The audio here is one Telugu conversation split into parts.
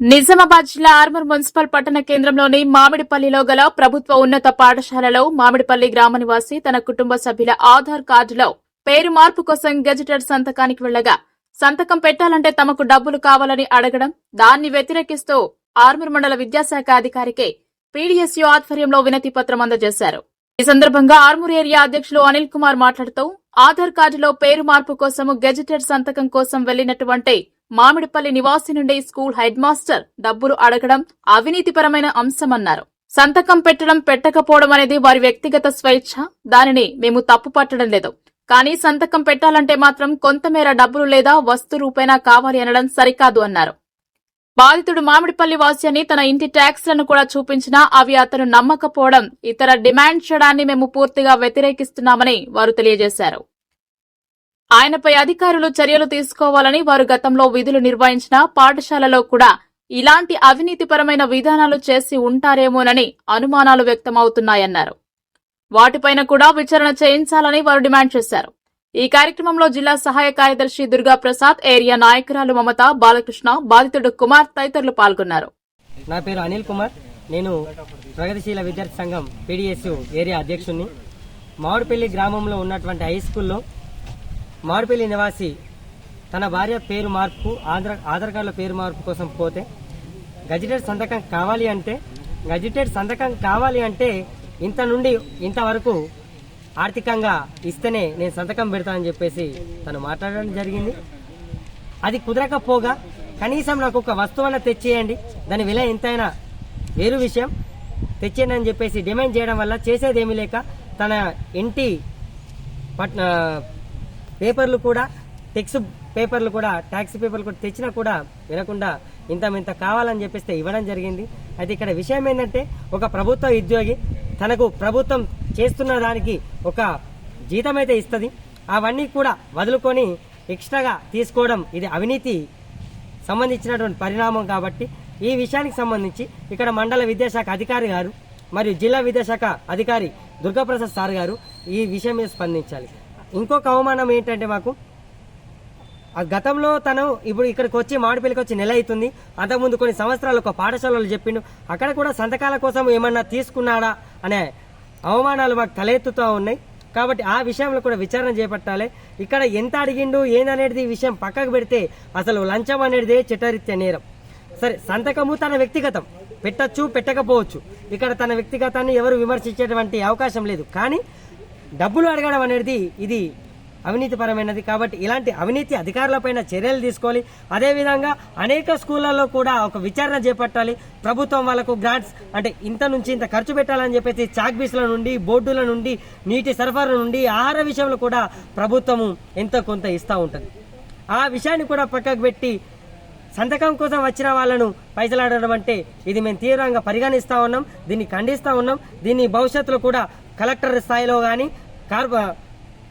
నిజామాబాద్ జిల్లా ఆర్మూర్ మున్సిపల్ పట్టణ కేంద్రంలోని మామిడిపల్లిలో గల ప్రభుత్వ ఉన్నత పాఠశాలలో మామిడిపల్లి గ్రామ నివాసి తన కుటుంబ సభ్యుల ఆధార్ కార్డులో పేరు మార్పు కోసం గెజిటెడ్ సంతకానికి వెళ్ళగా సంతకం పెట్టాలంటే తమకు డబ్బులు కావాలని అడగడం దాన్ని వ్యతిరేకిస్తూ ఆర్మూర్ మండల విద్యాశాఖ అధికారికి పీడీఎస్యూ ఆధ్వర్యంలో వినతి పత్రం అందజేశారు. ఈ సందర్భంగా ఆర్మూర్ ఏరియా అధ్యక్షులు అనిల్ కుమార్ మాట్లాడుతూ ఆధార్ కార్డులో పేరు మార్పు కోసం గెజిటెడ్ సంతకం కోసం వెళ్ళినటువంటి మామిడిపల్లి నివాసి నుండి స్కూల్ హెడ్ మాస్టర్ డబ్బులు అడగడం అవినీతిపరమైన అంశమన్నారు. సంతకం పెట్టడం పెట్టకపోవడం అనేది వారి వ్యక్తిగత స్వేచ్ఛ దానిని మేము తప్పు పట్టడం లేదు. కానీ సంతకం పెట్టాలంటే మాత్రం కొంతమేర డబ్బులు లేదా వస్తు రూపేనా కావాలి అనడం సరికాదు అన్నారు. బాధితుడు మామిడిపల్లి వాసి అని తన ఇంటి ట్యాక్స్లను కూడా చూపించినా అవి అతను నమ్మకపోవడం ఇతర డిమాండ్ చేయడాన్ని మేము పూర్తిగా వ్యతిరేకిస్తున్నామని వారు తెలియజేశారు. ఆయనపై అధికారులు చర్యలు తీసుకోవాలని వారు గతంలో విధులు నిర్వహించిన పాఠశాలలో కూడా ఇలాంటి అవినీతిపరమైన విధానాలు చేసి ఉంటారేమోనని అనుమానాలు వ్యక్తమవుతున్నాయన్నారు. వాటిపైన కూడా విచారణ చేయించాలని వారు డిమాండ్ చేశారు. ఈ కార్యక్రమంలో జిల్లా సహాయ కార్యదర్శి దుర్గా ప్రసాద్ ఏరియా నాయకురాలు మమత బాలకృష్ణ బాధితుడు కుమార్ తదితరులు పాల్గొన్నారు. నా పేరు అనిల్ కుమార్. నేను ప్రగతిశీల విద్యార్థి సంఘం పీడిఎస్ ఏరియా అధ్యక్షుడిని మామిడిపల్లి గ్రామంలో ఉన్నటువంటి హై స్కూల్లో మామిడిపల్లి నివాసి తన భార్య పేరు మార్పు ఆధార్ ఆధార్ కార్డుల పేరు మార్పు కోసం పోతే గజిటెడ్ సంతకం కావాలి అంటే గజిటెడ్ సంతకం కావాలి అంటే ఇంత నుండి ఇంతవరకు ఆర్థికంగా ఇస్తేనే నేను సంతకం పెడతానని చెప్పేసి తను మాట్లాడడం జరిగింది. అది కుదరకపోగా కనీసం నాకు ఒక వస్తువున తెచ్చేయండి. దాని విల ఎంతైనా వేరు విషయం. తెచ్చేయండి అని చెప్పేసి డిమాండ్ చేయడం వల్ల చేసేది ఏమీ లేక తన ఇంటి పట్ పేపర్లు కూడా టెక్స్ట్ పేపర్లు కూడా ట్యాక్స్ పేపర్లు కూడా తెచ్చినా కూడా వినకుండా ఇంత ఇంత కావాలని చెప్పేస్తే ఇవ్వడం జరిగింది. అయితే ఇక్కడ విషయం ఏంటంటే ఒక ప్రభుత్వ ఉద్యోగి తనకు ప్రభుత్వం చేస్తున్న దానికి ఒక జీతం అయితే ఇస్తుంది. అవన్నీ కూడా వదులుకొని ఎక్స్ట్రాగా తీసుకోవడం ఇది అవినీతి సంబంధించినటువంటి పరిణామం కాబట్టి ఈ విషయానికి సంబంధించి ఇక్కడ మండల విద్యాశాఖ అధికారి గారు మరియు జిల్లా విద్యాశాఖ అధికారి దుర్గాప్రసాద్ సార్ గారు ఈ విషయం మీద స్పందించాలి. ఇంకొక అవమానం ఏంటంటే మాకు ఆ గతంలో తను ఇప్పుడు ఇక్కడికి వచ్చి మామిడిపల్లికి వచ్చి నెల అవుతుంది. అంతకుముందు కొన్ని సంవత్సరాలు ఒక పాఠశాలలో చెప్పిండు. అక్కడ కూడా సంతకాల కోసం ఏమన్నా తీసుకున్నాడా అనే అవమానాలు మాకు తలెత్తుతూ ఉన్నాయి. కాబట్టి ఆ విషయంలో కూడా విచారణ చేపట్టాలి. ఇక్కడ ఎంత అడిగిండు ఏందనేది ఈ విషయం పక్కకు పెడితే అసలు లంచం అనేది చట్టరీత్యా నేరం. సరే సంతకము తన వ్యక్తిగతం. పెట్టచ్చు పెట్టకపోవచ్చు. ఇక్కడ తన వ్యక్తిగతాన్ని ఎవరు విమర్శించేటువంటి అవకాశం లేదు. కానీ డబ్బులు అడగడం అనేది ఇది అవినీతిపరమైనది కాబట్టి ఇలాంటి అవినీతి అధికారులపైన చర్యలు తీసుకోవాలి. అదేవిధంగా అనేక స్కూళ్ళల్లో కూడా ఒక విచారణ చేపట్టాలి. ప్రభుత్వం వాళ్ళకు గ్రాంట్స్ అంటే ఇంత నుంచి ఇంత ఖర్చు పెట్టాలని చెప్పేసి చాక్ బీస్ల నుండి బోర్డుల నుండి నీటి సరఫరా నుండి ఆహార విషయంలో కూడా ప్రభుత్వము ఎంతో కొంత ఇస్తూ ఉంటుంది. ఆ విషయాన్ని కూడా పక్కకు పెట్టి సంతకం కోసం వచ్చిన వాళ్ళను పైసలాడడం అంటే ఇది మేము తీవ్రంగా పరిగణిస్తూ ఉన్నాం దీన్ని ఖండిస్తూ ఉన్నాం. దీన్ని భవిష్యత్తులో కూడా కలెక్టర్ స్థాయిలో కానీ కార్ప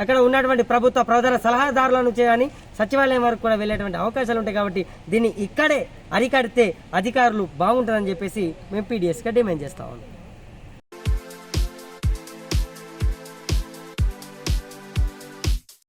అక్కడ ఉన్నటువంటి ప్రభుత్వ ప్రధాన సలహాదారుల నుంచి కానీ సచివాలయం వరకు కూడా వెళ్ళేటువంటి అవకాశాలు ఉంటాయి కాబట్టి దీన్ని ఇక్కడే అరికడితే అధికారులు బాగుంటుందని చెప్పేసి మేము పీడిఎస్గా డిమాండ్ చేస్తా ఉన్నాం.